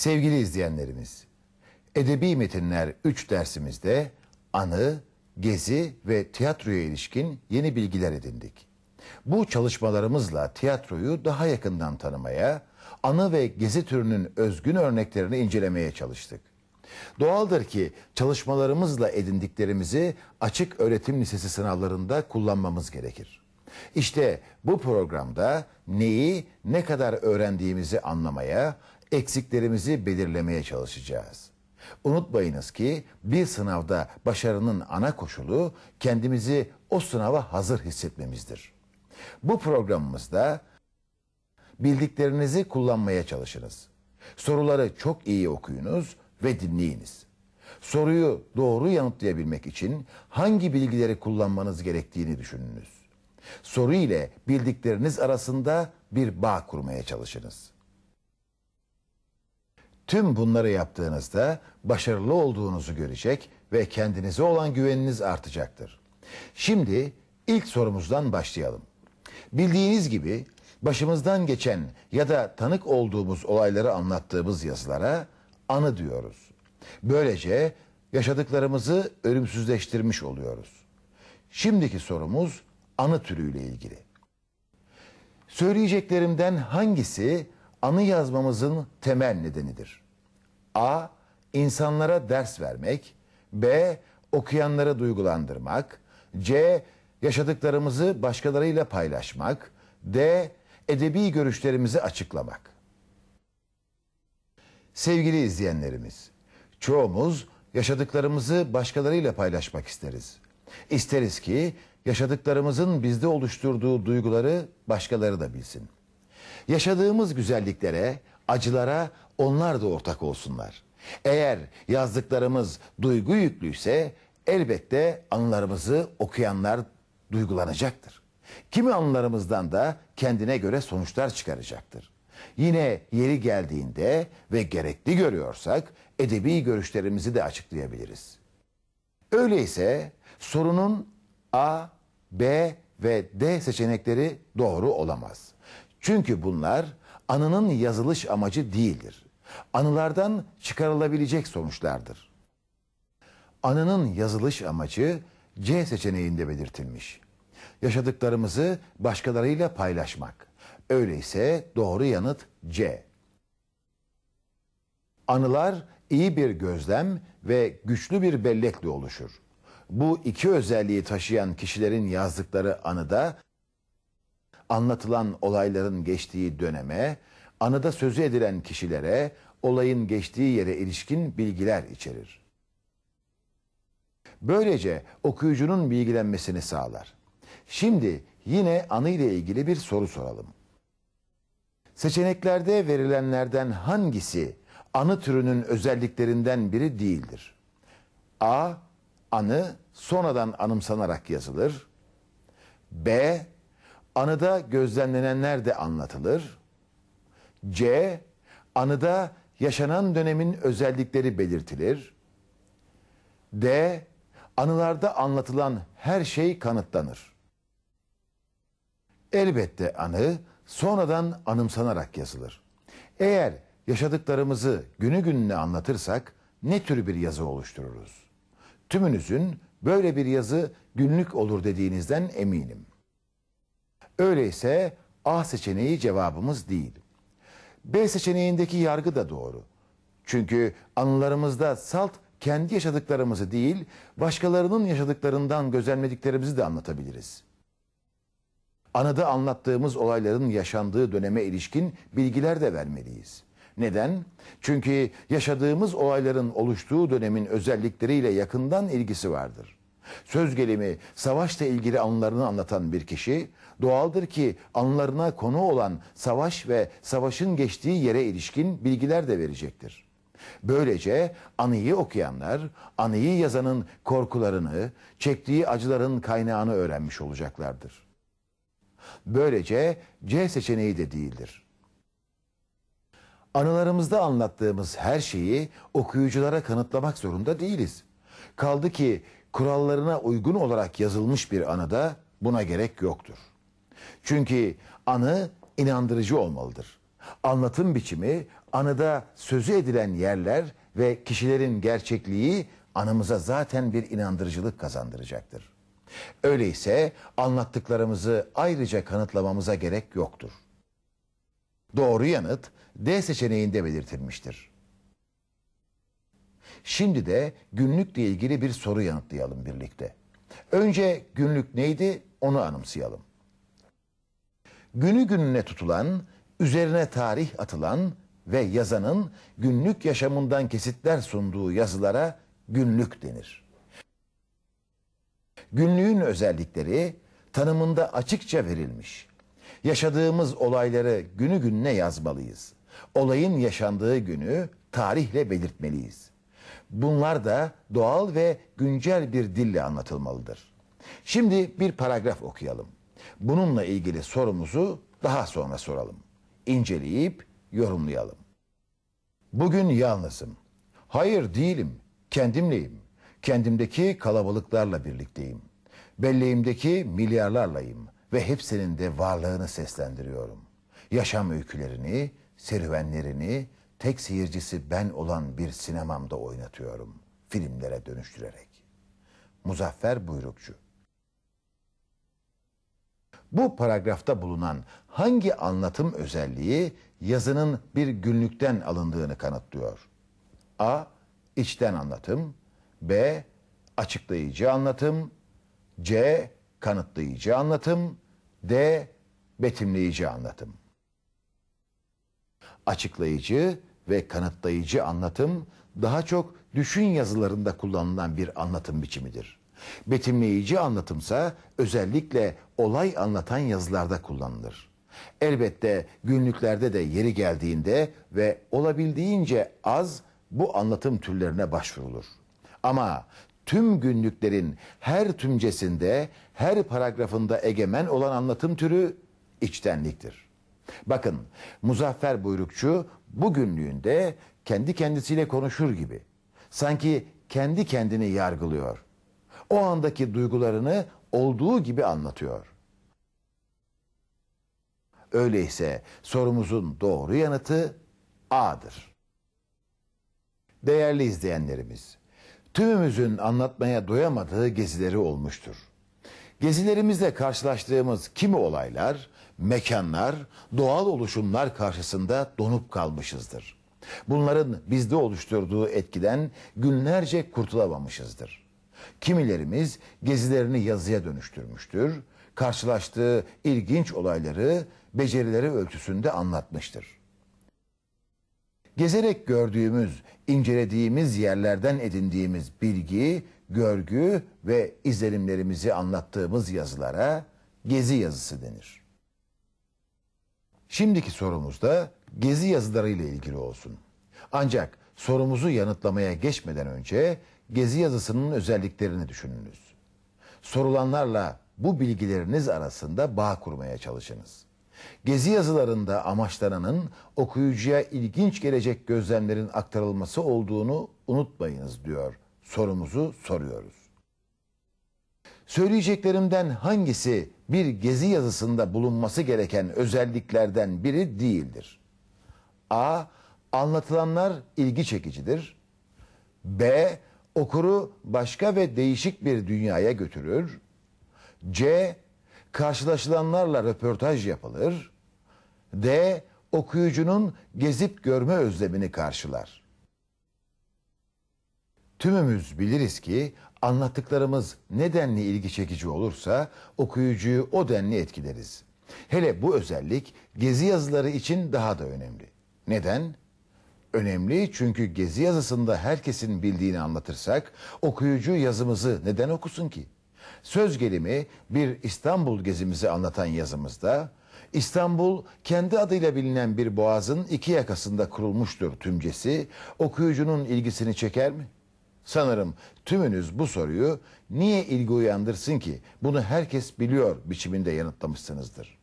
Sevgili izleyenlerimiz, Edebi Metinler 3 dersimizde anı, gezi ve tiyatroya ilişkin yeni bilgiler edindik. Bu çalışmalarımızla tiyatroyu daha yakından tanımaya, anı ve gezi türünün özgün örneklerini incelemeye çalıştık. Doğaldır ki çalışmalarımızla edindiklerimizi açık öğretim lisesi sınavlarında kullanmamız gerekir. İşte bu programda neyi, ne kadar öğrendiğimizi anlamaya, eksiklerimizi belirlemeye çalışacağız. Unutmayınız ki bir sınavda başarının ana koşulu kendimizi o sınava hazır hissetmemizdir. Bu programımızda bildiklerinizi kullanmaya çalışınız. Soruları çok iyi okuyunuz ve dinleyiniz. Soruyu doğru yanıtlayabilmek için hangi bilgileri kullanmanız gerektiğini düşününüz. Soru ile bildikleriniz arasında bir bağ kurmaya çalışınız. Tüm bunları yaptığınızda başarılı olduğunuzu görecek ve kendinize olan güveniniz artacaktır. Şimdi ilk sorumuzdan başlayalım. Bildiğiniz gibi başımızdan geçen ya da tanık olduğumuz olayları anlattığımız yazılara anı diyoruz. Böylece yaşadıklarımızı ölümsüzleştirmiş oluyoruz. Şimdiki sorumuz anı türüyle ilgili. Söyleyeceklerimden hangisi anı yazmamızın temel nedenidir? A. İnsanlara ders vermek. B. Okuyanları duygulandırmak. C. Yaşadıklarımızı başkalarıyla paylaşmak. D. Edebi görüşlerimizi açıklamak. Sevgili izleyenlerimiz, çoğumuz yaşadıklarımızı başkalarıyla paylaşmak isteriz. İsteriz ki yaşadıklarımızın bizde oluşturduğu duyguları başkaları da bilsin. Yaşadığımız güzelliklere, acılara onlar da ortak olsunlar. Eğer yazdıklarımız duygu yüklüyse elbette anılarımızı okuyanlar duygulanacaktır. Kimi anılarımızdan da kendine göre sonuçlar çıkaracaktır. Yine yeri geldiğinde ve gerekli görüyorsak edebi görüşlerimizi de açıklayabiliriz. Öyleyse sorunun A, B ve D seçenekleri doğru olamaz. Çünkü bunlar anının yazılış amacı değildir. Anılardan çıkarılabilecek sonuçlardır. Anının yazılış amacı C seçeneğinde belirtilmiş. Yaşadıklarımızı başkalarıyla paylaşmak. Öyleyse doğru yanıt C. Anılar iyi bir gözlem ve güçlü bir bellekle oluşur. Bu iki özelliği taşıyan kişilerin yazdıkları anıda anlatılan olayların geçtiği döneme, anıda sözü edilen kişilere, olayın geçtiği yere ilişkin bilgiler içerir. Böylece okuyucunun bilgilenmesini sağlar. Şimdi yine anı ile ilgili bir soru soralım. Seçeneklerde verilenlerden hangisi anı türünün özelliklerinden biri değildir? A. Anı sonradan anımsanarak yazılır. B. Anıda gözlemlenenler de anlatılır. C. Anıda yaşanan dönemin özellikleri belirtilir. D. Anılarda anlatılan her şey kanıtlanır. Elbette anı sonradan anımsanarak yazılır. Eğer yaşadıklarımızı günü gününe anlatırsak ne tür bir yazı oluştururuz? Tümünüzün böyle bir yazı günlük olur dediğinizden eminim. Öyleyse A seçeneği cevabımız değil. B seçeneğindeki yargı da doğru. Çünkü anılarımızda salt kendi yaşadıklarımızı değil, başkalarının yaşadıklarından gözlemlediklerimizi de anlatabiliriz. Anıda anlattığımız olayların yaşandığı döneme ilişkin bilgiler de vermeliyiz. Neden? Çünkü yaşadığımız olayların oluştuğu dönemin özellikleriyle yakından ilgisi vardır. Söz gelimi savaşla ilgili anılarını anlatan bir kişi doğaldır ki anılarına konu olan savaş ve savaşın geçtiği yere ilişkin bilgiler de verecektir. Böylece anıyı okuyanlar anıyı yazanın korkularını, çektiği acıların kaynağını öğrenmiş olacaklardır. Böylece C seçeneği de değildir. Anılarımızda anlattığımız her şeyi okuyuculara kanıtlamak zorunda değiliz. Kaldı ki kurallarına uygun olarak yazılmış bir anıda buna gerek yoktur. Çünkü anı inandırıcı olmalıdır. Anlatım biçimi anıda sözü edilen yerler ve kişilerin gerçekliği anımıza zaten bir inandırıcılık kazandıracaktır. Öyleyse anlattıklarımızı ayrıca kanıtlamamıza gerek yoktur. Doğru yanıt D seçeneğinde belirtilmiştir. Şimdi de günlükle ilgili bir soru yanıtlayalım birlikte. Önce günlük neydi onu anımsayalım. Günü gününe tutulan, üzerine tarih atılan ve yazanın günlük yaşamından kesitler sunduğu yazılara günlük denir. Günlüğün özellikleri tanımında açıkça verilmiş. Yaşadığımız olayları günü gününe yazmalıyız. Olayın yaşandığı günü tarihle belirtmeliyiz. Bunlar da doğal ve güncel bir dille anlatılmalıdır. Şimdi bir paragraf okuyalım. Bununla ilgili sorumuzu daha sonra soralım. İnceleyip yorumlayalım. Bugün yalnızım. Hayır değilim. Kendimleyim. Kendimdeki kalabalıklarla birlikteyim. Belleğimdeki milyarlarlayım ve hepsinin de varlığını seslendiriyorum. Yaşam öykülerini, serüvenlerini tek seyircisi ben olan bir sinemamda oynatıyorum. Filmlere dönüştürerek. Muzaffer Buyrukçu bu paragrafta bulunan hangi anlatım özelliği yazının bir günlükten alındığını kanıtlıyor? A. içten anlatım B. Açıklayıcı anlatım C. Kanıtlayıcı anlatım D. Betimleyici anlatım Açıklayıcı ve kanıtlayıcı anlatım daha çok düşün yazılarında kullanılan bir anlatım biçimidir. Betimleyici anlatımsa özellikle olay anlatan yazılarda kullanılır. Elbette günlüklerde de yeri geldiğinde ve olabildiğince az bu anlatım türlerine başvurulur. Ama tüm günlüklerin her tümcesinde, her paragrafında egemen olan anlatım türü içtenliktir. Bakın Muzaffer Buyrukçu bu günlüğünde kendi kendisiyle konuşur gibi. Sanki kendi kendini yargılıyor o andaki duygularını olduğu gibi anlatıyor. Öyleyse sorumuzun doğru yanıtı A'dır. Değerli izleyenlerimiz, tümümüzün anlatmaya doyamadığı gezileri olmuştur. Gezilerimizde karşılaştığımız kimi olaylar, mekanlar, doğal oluşumlar karşısında donup kalmışızdır. Bunların bizde oluşturduğu etkiden günlerce kurtulamamışızdır. Kimilerimiz gezilerini yazıya dönüştürmüştür. Karşılaştığı ilginç olayları becerileri ölçüsünde anlatmıştır. Gezerek gördüğümüz, incelediğimiz yerlerden edindiğimiz bilgi, görgü ve izlenimlerimizi anlattığımız yazılara gezi yazısı denir. Şimdiki sorumuz da gezi yazıları ile ilgili olsun. Ancak sorumuzu yanıtlamaya geçmeden önce gezi yazısının özelliklerini düşününüz. Sorulanlarla bu bilgileriniz arasında bağ kurmaya çalışınız. Gezi yazılarında amaçlananın okuyucuya ilginç gelecek gözlemlerin aktarılması olduğunu unutmayınız diyor. Sorumuzu soruyoruz. Söyleyeceklerimden hangisi bir gezi yazısında bulunması gereken özelliklerden biri değildir? A. Anlatılanlar ilgi çekicidir. B okuru başka ve değişik bir dünyaya götürür. C. Karşılaşılanlarla röportaj yapılır. D. Okuyucunun gezip görme özlemini karşılar. Tümümüz biliriz ki anlattıklarımız nedenli ilgi çekici olursa okuyucuyu o denli etkileriz. Hele bu özellik gezi yazıları için daha da önemli. Neden? Önemli çünkü gezi yazısında herkesin bildiğini anlatırsak okuyucu yazımızı neden okusun ki? Söz gelimi bir İstanbul gezimizi anlatan yazımızda İstanbul kendi adıyla bilinen bir boğazın iki yakasında kurulmuştur tümcesi okuyucunun ilgisini çeker mi? Sanırım tümünüz bu soruyu niye ilgi uyandırsın ki bunu herkes biliyor biçiminde yanıtlamışsınızdır.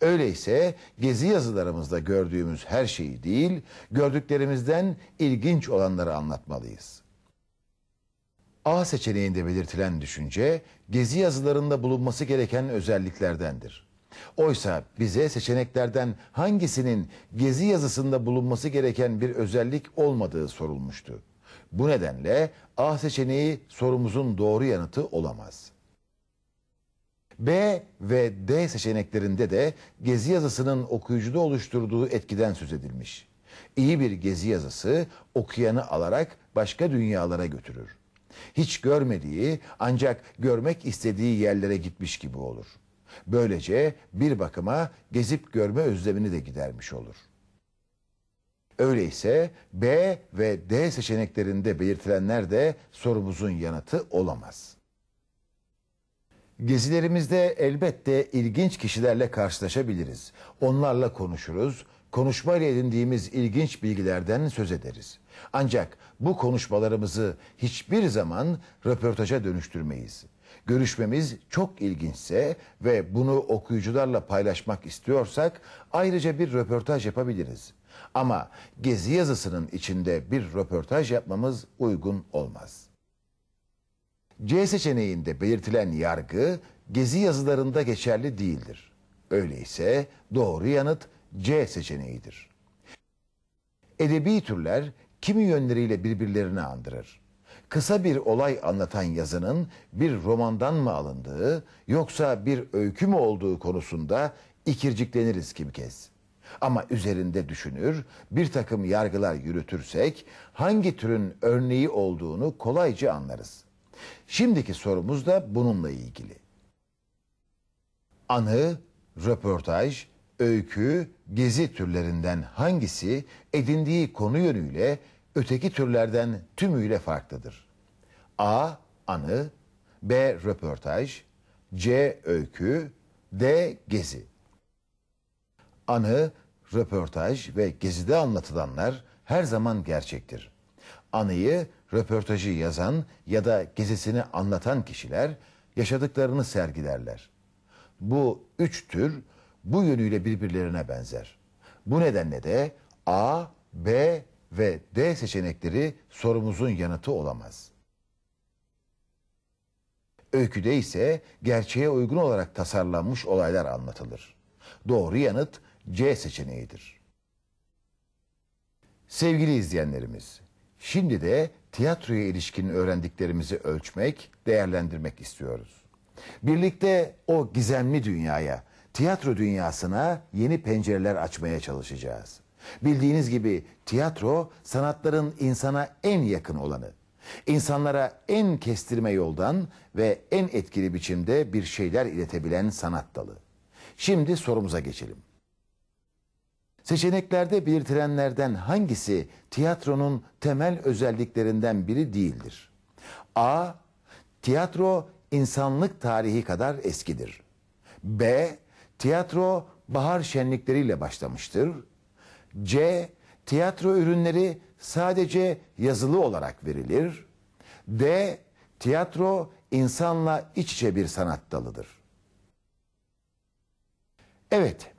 Öyleyse gezi yazılarımızda gördüğümüz her şeyi değil, gördüklerimizden ilginç olanları anlatmalıyız. A seçeneğinde belirtilen düşünce gezi yazılarında bulunması gereken özelliklerdendir. Oysa bize seçeneklerden hangisinin gezi yazısında bulunması gereken bir özellik olmadığı sorulmuştu. Bu nedenle A seçeneği sorumuzun doğru yanıtı olamaz. B ve D seçeneklerinde de gezi yazısının okuyucuda oluşturduğu etkiden söz edilmiş. İyi bir gezi yazısı okuyanı alarak başka dünyalara götürür. Hiç görmediği ancak görmek istediği yerlere gitmiş gibi olur. Böylece bir bakıma gezip görme özlemini de gidermiş olur. Öyleyse B ve D seçeneklerinde belirtilenler de sorumuzun yanıtı olamaz. Gezilerimizde elbette ilginç kişilerle karşılaşabiliriz. Onlarla konuşuruz, konuşmayla edindiğimiz ilginç bilgilerden söz ederiz. Ancak bu konuşmalarımızı hiçbir zaman röportaja dönüştürmeyiz. Görüşmemiz çok ilginçse ve bunu okuyucularla paylaşmak istiyorsak ayrıca bir röportaj yapabiliriz. Ama gezi yazısının içinde bir röportaj yapmamız uygun olmaz. C seçeneğinde belirtilen yargı gezi yazılarında geçerli değildir. Öyleyse doğru yanıt C seçeneğidir. Edebi türler kimi yönleriyle birbirlerini andırır. Kısa bir olay anlatan yazının bir romandan mı alındığı yoksa bir öykü mü olduğu konusunda ikircikleniriz kimi kez. Ama üzerinde düşünür, bir takım yargılar yürütürsek hangi türün örneği olduğunu kolayca anlarız. Şimdiki sorumuz da bununla ilgili. Anı, röportaj, öykü, gezi türlerinden hangisi edindiği konu yönüyle öteki türlerden tümüyle farklıdır? A. Anı B. Röportaj C. Öykü D. Gezi Anı, röportaj ve gezide anlatılanlar her zaman gerçektir. Anıyı, röportajı yazan ya da gezisini anlatan kişiler yaşadıklarını sergilerler. Bu üç tür bu yönüyle birbirlerine benzer. Bu nedenle de A, B ve D seçenekleri sorumuzun yanıtı olamaz. Öyküde ise gerçeğe uygun olarak tasarlanmış olaylar anlatılır. Doğru yanıt C seçeneğidir. Sevgili izleyenlerimiz, şimdi de tiyatroya ilişkin öğrendiklerimizi ölçmek, değerlendirmek istiyoruz. Birlikte o gizemli dünyaya, tiyatro dünyasına yeni pencereler açmaya çalışacağız. Bildiğiniz gibi tiyatro sanatların insana en yakın olanı. İnsanlara en kestirme yoldan ve en etkili biçimde bir şeyler iletebilen sanat dalı. Şimdi sorumuza geçelim. Seçeneklerde belirtilenlerden hangisi tiyatronun temel özelliklerinden biri değildir? A. Tiyatro insanlık tarihi kadar eskidir. B. Tiyatro bahar şenlikleriyle başlamıştır. C. Tiyatro ürünleri sadece yazılı olarak verilir. D. Tiyatro insanla iç içe bir sanat dalıdır. Evet,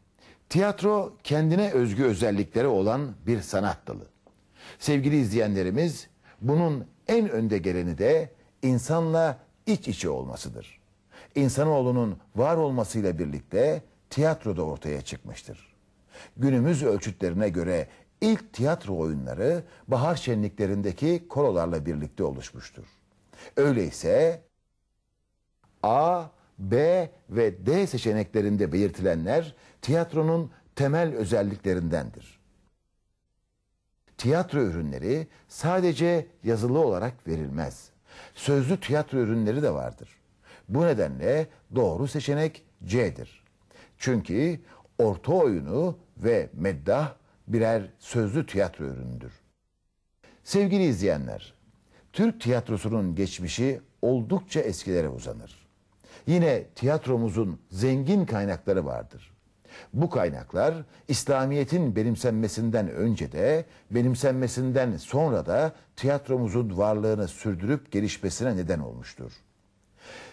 tiyatro kendine özgü özellikleri olan bir sanat dalı. Sevgili izleyenlerimiz, bunun en önde geleni de insanla iç içe olmasıdır. İnsanoğlunun var olmasıyla birlikte tiyatro da ortaya çıkmıştır. Günümüz ölçütlerine göre ilk tiyatro oyunları bahar şenliklerindeki korolarla birlikte oluşmuştur. Öyleyse A, B ve D seçeneklerinde belirtilenler tiyatronun temel özelliklerindendir. Tiyatro ürünleri sadece yazılı olarak verilmez. Sözlü tiyatro ürünleri de vardır. Bu nedenle doğru seçenek C'dir. Çünkü orta oyunu ve meddah birer sözlü tiyatro ürünüdür. Sevgili izleyenler, Türk tiyatrosunun geçmişi oldukça eskilere uzanır. Yine tiyatromuzun zengin kaynakları vardır. Bu kaynaklar İslamiyet'in benimsenmesinden önce de benimsenmesinden sonra da tiyatromuzun varlığını sürdürüp gelişmesine neden olmuştur.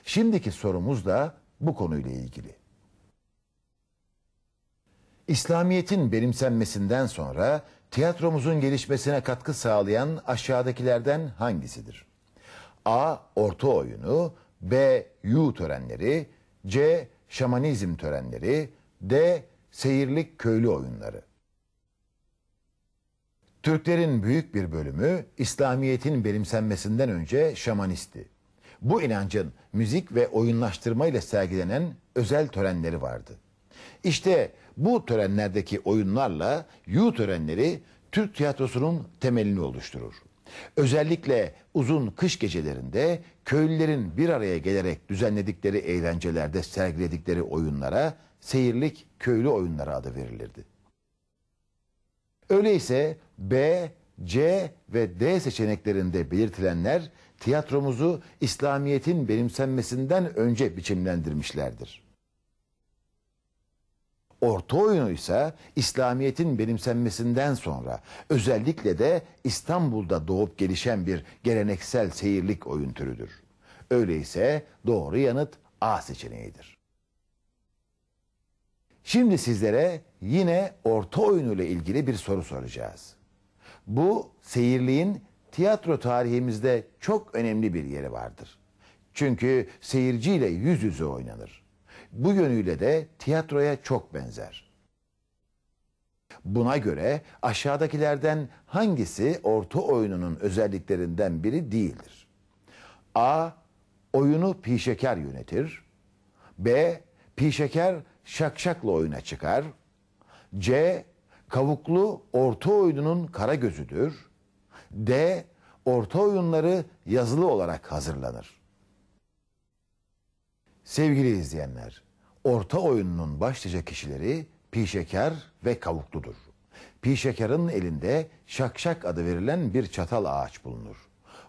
Şimdiki sorumuz da bu konuyla ilgili. İslamiyet'in benimsenmesinden sonra tiyatromuzun gelişmesine katkı sağlayan aşağıdakilerden hangisidir? A. Orta oyunu B. Yu törenleri C. şamanizm törenleri, D. Seyirlik köylü oyunları. Türklerin büyük bir bölümü İslamiyet'in benimsenmesinden önce şamanisti. Bu inancın müzik ve oyunlaştırma ile sergilenen özel törenleri vardı. İşte bu törenlerdeki oyunlarla yu törenleri Türk tiyatrosunun temelini oluşturur. Özellikle uzun kış gecelerinde köylülerin bir araya gelerek düzenledikleri eğlencelerde sergiledikleri oyunlara seyirlik köylü oyunları adı verilirdi. Öyleyse B, C ve D seçeneklerinde belirtilenler tiyatromuzu İslamiyet'in benimsenmesinden önce biçimlendirmişlerdir. Orta oyunu ise İslamiyet'in benimsenmesinden sonra özellikle de İstanbul'da doğup gelişen bir geleneksel seyirlik oyun türüdür. Öyleyse doğru yanıt A seçeneğidir. Şimdi sizlere yine orta oyunu ile ilgili bir soru soracağız. Bu seyirliğin tiyatro tarihimizde çok önemli bir yeri vardır. Çünkü seyirciyle yüz yüze oynanır. Bu yönüyle de tiyatroya çok benzer. Buna göre aşağıdakilerden hangisi orta oyununun özelliklerinden biri değildir? A. Oyunu pişeker yönetir. B. Pişeker şakşakla oyuna çıkar. C. Kavuklu orta oyununun kara gözüdür. D. Orta oyunları yazılı olarak hazırlanır. Sevgili izleyenler, orta oyununun başlıca kişileri Pişeker ve Kavukludur. Pişekar'ın elinde şakşak adı verilen bir çatal ağaç bulunur.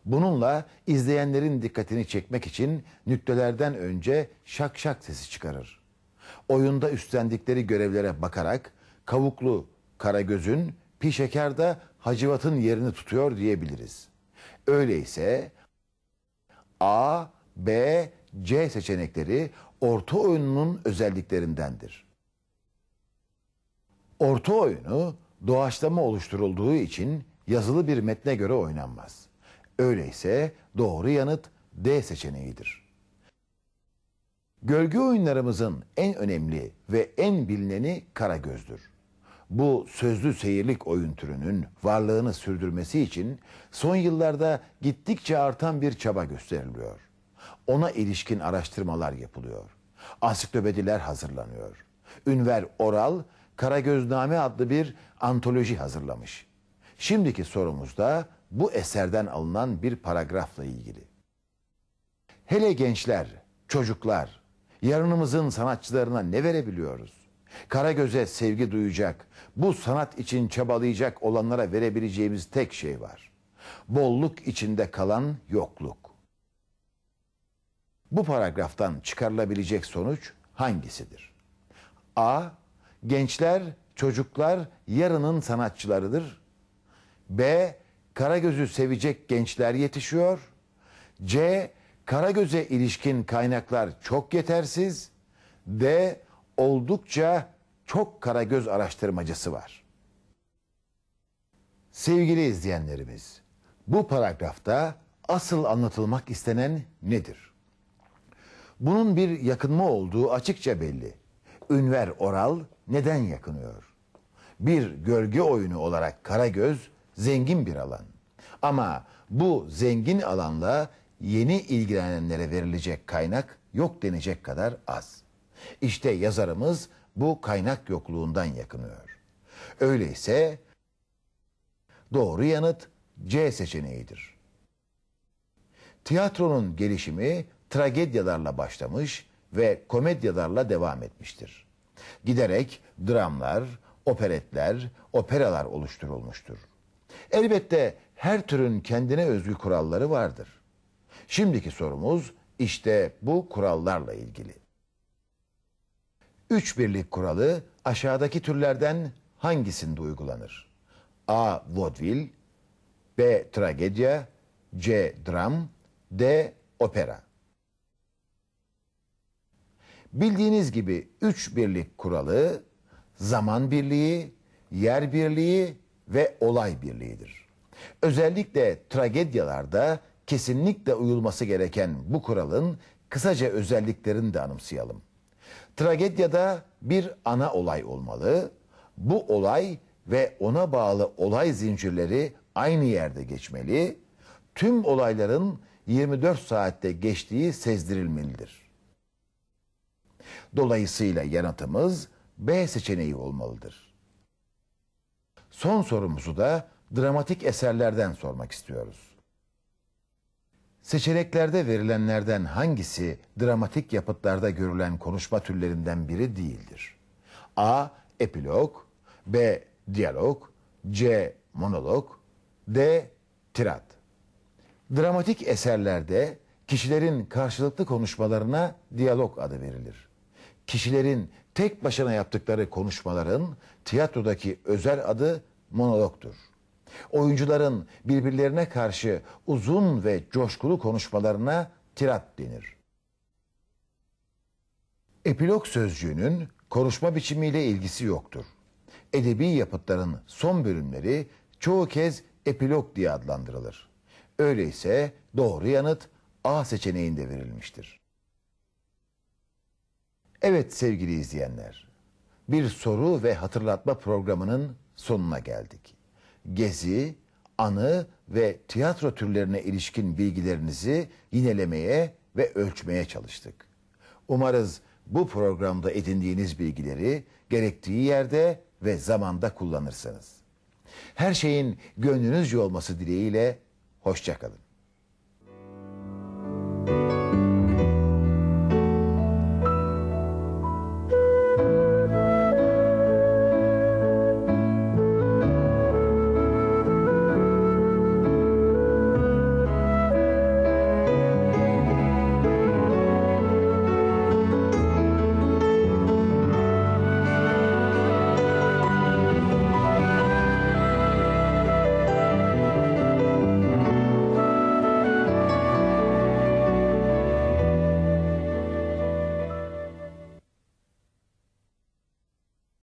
Bununla izleyenlerin dikkatini çekmek için nüktelerden önce şakşak sesi çıkarır. Oyunda üstlendikleri görevlere bakarak Kavuklu Karagöz'ün Pişekar'da Hacivat'ın yerini tutuyor diyebiliriz. Öyleyse A, B, C seçenekleri orta oyununun özelliklerindendir. Orta oyunu doğaçlama oluşturulduğu için yazılı bir metne göre oynanmaz. Öyleyse doğru yanıt D seçeneğidir. Gölge oyunlarımızın en önemli ve en bilineni Karagöz'dür. Bu sözlü seyirlik oyun türünün varlığını sürdürmesi için son yıllarda gittikçe artan bir çaba gösteriliyor. Ona ilişkin araştırmalar yapılıyor. Ansiklopediler hazırlanıyor. Ünver Oral, Karagözname adlı bir antoloji hazırlamış. Şimdiki sorumuz da bu eserden alınan bir paragrafla ilgili. Hele gençler, çocuklar, yarınımızın sanatçılarına ne verebiliyoruz? Karagöz'e sevgi duyacak, bu sanat için çabalayacak olanlara verebileceğimiz tek şey var. Bolluk içinde kalan yokluk. Bu paragraftan çıkarılabilecek sonuç hangisidir? A. Gençler, çocuklar yarının sanatçılarıdır. B. Karagöz'ü sevecek gençler yetişiyor. C. Karagöz'e ilişkin kaynaklar çok yetersiz. D. Oldukça çok Karagöz araştırmacısı var. Sevgili izleyenlerimiz, bu paragrafta asıl anlatılmak istenen nedir? Bunun bir yakınma olduğu açıkça belli. Ünver Oral neden yakınıyor? Bir gölge oyunu olarak Karagöz zengin bir alan. Ama bu zengin alanla yeni ilgilenenlere verilecek kaynak yok denecek kadar az. İşte yazarımız bu kaynak yokluğundan yakınıyor. Öyleyse doğru yanıt C seçeneğidir. Tiyatronun gelişimi tragedyalarla başlamış ve komedyalarla devam etmiştir. Giderek dramlar, operetler, operalar oluşturulmuştur. Elbette her türün kendine özgü kuralları vardır. Şimdiki sorumuz işte bu kurallarla ilgili. Üç birlik kuralı aşağıdaki türlerden hangisinde uygulanır? A. Vaudeville B. Tragedya C. Dram D. Opera Bildiğiniz gibi üç birlik kuralı zaman birliği, yer birliği ve olay birliğidir. Özellikle tragedyalarda kesinlikle uyulması gereken bu kuralın kısaca özelliklerini de anımsayalım. Tragedyada bir ana olay olmalı. Bu olay ve ona bağlı olay zincirleri aynı yerde geçmeli. Tüm olayların 24 saatte geçtiği sezdirilmelidir. Dolayısıyla yanıtımız B seçeneği olmalıdır. Son sorumuzu da dramatik eserlerden sormak istiyoruz. Seçeneklerde verilenlerden hangisi dramatik yapıtlarda görülen konuşma türlerinden biri değildir? A. Epilog B. Diyalog C. Monolog D. Tirat Dramatik eserlerde kişilerin karşılıklı konuşmalarına diyalog adı verilir. Kişilerin tek başına yaptıkları konuşmaların tiyatrodaki özel adı monologtur. Oyuncuların birbirlerine karşı uzun ve coşkulu konuşmalarına tirat denir. Epilog sözcüğünün konuşma biçimiyle ilgisi yoktur. Edebi yapıtların son bölümleri çoğu kez epilog diye adlandırılır. Öyleyse doğru yanıt A seçeneğinde verilmiştir. Evet sevgili izleyenler, bir soru ve hatırlatma programının sonuna geldik. Gezi, anı ve tiyatro türlerine ilişkin bilgilerinizi yinelemeye ve ölçmeye çalıştık. Umarız bu programda edindiğiniz bilgileri gerektiği yerde ve zamanda kullanırsınız. Her şeyin gönlünüzce olması dileğiyle hoşçakalın.